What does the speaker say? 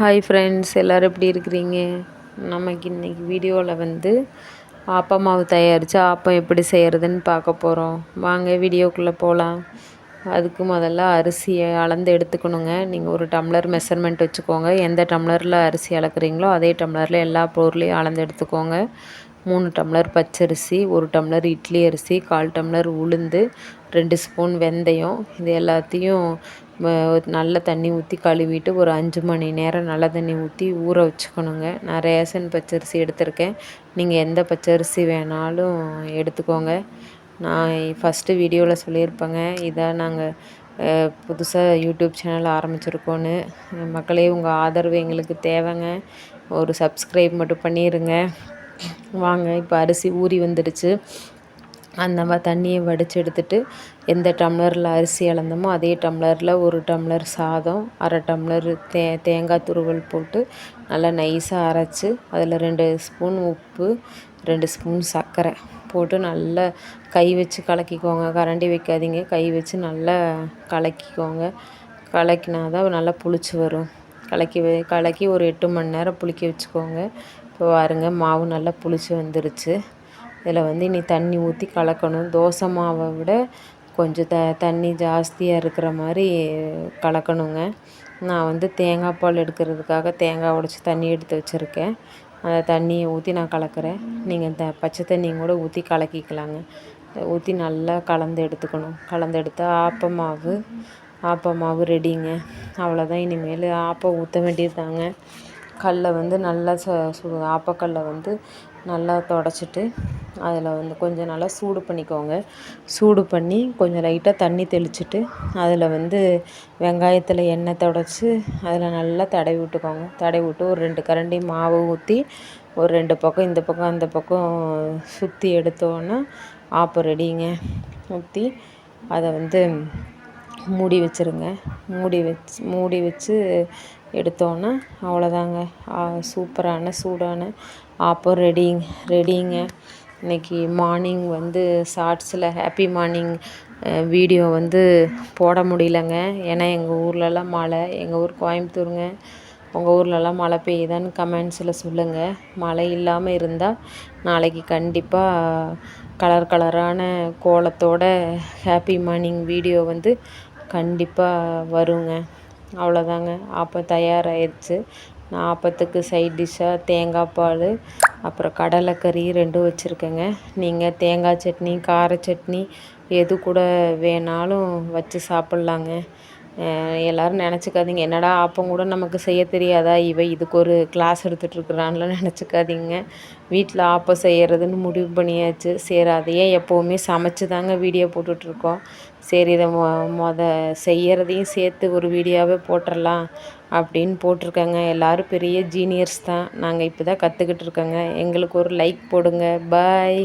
Hi friends எல்லோரும் எப்படி இருக்கிறீங்க? நமக்கு இன்றைக்கி வீடியோவில் வந்து ஆப்ப மாவு தயாரித்து ஆப்பம் எப்படி செய்கிறதுன்னு பார்க்க போகிறோம் வாங்க வீடியோக்குள்ளே போகலாம் அதுக்கு முதல்ல அரிசியை அளந்து எடுத்துக்கணுங்க. நீங்கள் ஒரு டம்ளர் மெஷர்மெண்ட் வச்சுக்கோங்க. எந்த டம்ளரில் அரிசி அளக்குறீங்களோ அதே டம்ளரில் எல்லா பொருளையும் அளந்து எடுத்துக்கோங்க. மூணு டம்ளர் பச்சரிசி ஒரு டம்ளர் இட்லி அரிசி கால் டம்ளர் உளுந்து ரெண்டு ஸ்பூன் வெந்தயம். இது எல்லாத்தையும் நல்ல தண்ணி ஊற்றி கழுவிட்டு ஒரு அஞ்சு மணி நேரம் நல்ல தண்ணி ஊற்றி ஊற வச்சுக்கணுங்க. நான் ரேஷன் பச்சரிசி எடுத்திருக்கேன். நீங்கள் எந்த பச்சரிசி வேணாலும் எடுத்துக்கோங்க. நான் ஃபஸ்ட்டு வீடியோவில் சொல்லியிருப்பேங்க. இதை நாங்கள் புதுசாக யூடியூப் சேனல் ஆரம்பிச்சிருக்கோன்னு. மக்களே உங்கள் ஆதரவு எங்களுக்கு தேவைங்க. ஒரு சப்ஸ்கிரைப் மட்டும் பண்ணிடுங்க வாங்க இப்போ அரிசி ஊறி வந்துடுச்சு. அந்த மாதிரி தண்ணியை வடித்து எடுத்துட்டு எந்த டம்ளரில் அரிசி அளந்தோமோ அதே டம்ளரில் ஒரு டம்ளர் சாதம் அரை டம்ளர் தே தேங்காய் துருவல் போட்டு நல்லா நைஸாக அரைச்சி அதில் ரெண்டு ஸ்பூன் உப்பு ரெண்டு ஸ்பூன் சர்க்கரை போட்டு நல்லா கை வச்சு கலக்கிக்கோங்க. கரண்டி வைக்காதீங்க. கை வச்சு நல்லா கலக்கிக்கோங்க. கலக்கினா தான் நல்லா புளிச்சு வரும். கலக்கி கலக்கி ஒரு எட்டு மணி நேரம் புளிக்க வச்சுக்கோங்க. இப்போ பாருங்க மாவு நல்லா புளிச்சு வந்துருச்சு. இதில் வந்து இனி தண்ணி ஊற்றி கலக்கணும். தோசை மாவை விட கொஞ்சம் த தண்ணி ஜாஸ்தியாக இருக்கிற மாதிரி கலக்கணுங்க. நான் வந்து தேங்காய் பால் எடுக்கிறதுக்காக தேங்காய் உடச்சி தண்ணி எடுத்து வச்சுருக்கேன். அந்த தண்ணியை ஊற்றி நான் கலக்கிறேன். நீங்கள் த பச்சை தண்ணியும் கூட ஊற்றி கலக்கிக்கலாங்க. ஊற்றி நல்லா கலந்து எடுத்துக்கணும். கலந்து எடுத்தால் ஆப்ப மாவு ஆப்ப மாவு ரெடிங்க அவ்வளோதான் இனிமேல் ஆப்பம் ஊற்ற வேண்டியது தாங்க கல்லை வந்து நல்லா ச சு ஆப்பக்கல்லை வந்து நல்லா தொடச்சிட்டு அதில் வந்து கொஞ்சம் நல்லா சூடு பண்ணிக்கோங்க. சூடு பண்ணி கொஞ்சம் லைட்டாக தண்ணி தெளிச்சிட்டு அதில் வந்து வெங்காயத்தில் எண்ணெய் தொடச்சி அதில் நல்லா தடவி விட்டுக்கோங்க. தடவி விட்டு ஒரு ரெண்டு கரண்டி மாவு ஊற்றி ஒரு ரெண்டு பக்கம் இந்த பக்கம் அந்த பக்கம் சுற்றி எடுத்தோன்னா ஆப்பம் ரெடிங்க. ஊற்றி அதை வந்து மூடி வச்சுருங்க. மூடி வச்சு மூடி வச்சு எடுத்தோன்னா அவ்வளோதாங்க. சூப்பரான சூடான ஆப்பம் ரெடிங் ரெடிங்க. இன்றைக்கி மார்னிங் வந்து ஷார்ட்ஸில் ஹாப்பி மார்னிங் வீடியோ வந்து போட முடியலங்க. ஏன்னா எங்கள் ஊர்லலாம் மழை. எங்கள் ஊர் கோயம்புத்தூருங்க. உங்கள் ஊர்லலாம் மழை பெய்யுதான்னு கமெண்ட்ஸில் சொல்லுங்கள் மழை இல்லாமல் இருந்தால் நாளைக்கு கண்டிப்பாக கலர் கலரான கோலத்தோட ஹாப்பி மார்னிங் வீடியோ வந்து கண்டிப்பாக வருங்க. அவ்வளோதாங்க ஆப்பம் தயாராகிடுச்சு நான் ஆப்பத்துக்கு சைட் டிஷ்ஷாக தேங்காய் பால் அப்புறம் கடலைக்கறி ரெண்டும் வச்சுருக்கேங்க. நீங்கள் தேங்காய் சட்னி கார சட்னி எது கூட வேணாலும் வச்சு சாப்பிட்லாங்க. எல்லோரும் நினச்சிக்காதீங்க. என்னடா ஆப்பம் கூட நமக்கு செய்ய தெரியாதா? இவ இதுக்கு ஒரு கிளாஸ் எடுத்துகிட்ருக்குறான்லாம் நினச்சிக்காதீங்க. வீட்டில் ஆப்பம் செய்கிறதுன்னு முடிவு பண்ணியாச்சு. சரி அதையே எப்போவுமே சமைச்சு தாங்க வீடியோ போட்டுட்ருக்கோம் சரி இதை மொ மொத செய்கிறதையும் சேர்த்து ஒரு வீடியோவே போட்டுடலாம் அப்படின்னு போட்டிருக்கேங்க. எல்லோரும் பெரிய ஜீனியர்ஸ் தான். நாங்கள் இப்போ தான் கற்றுக்கிட்டு இருக்கோங்க எங்களுக்கு ஒரு லைக் போடுங்க. பாய்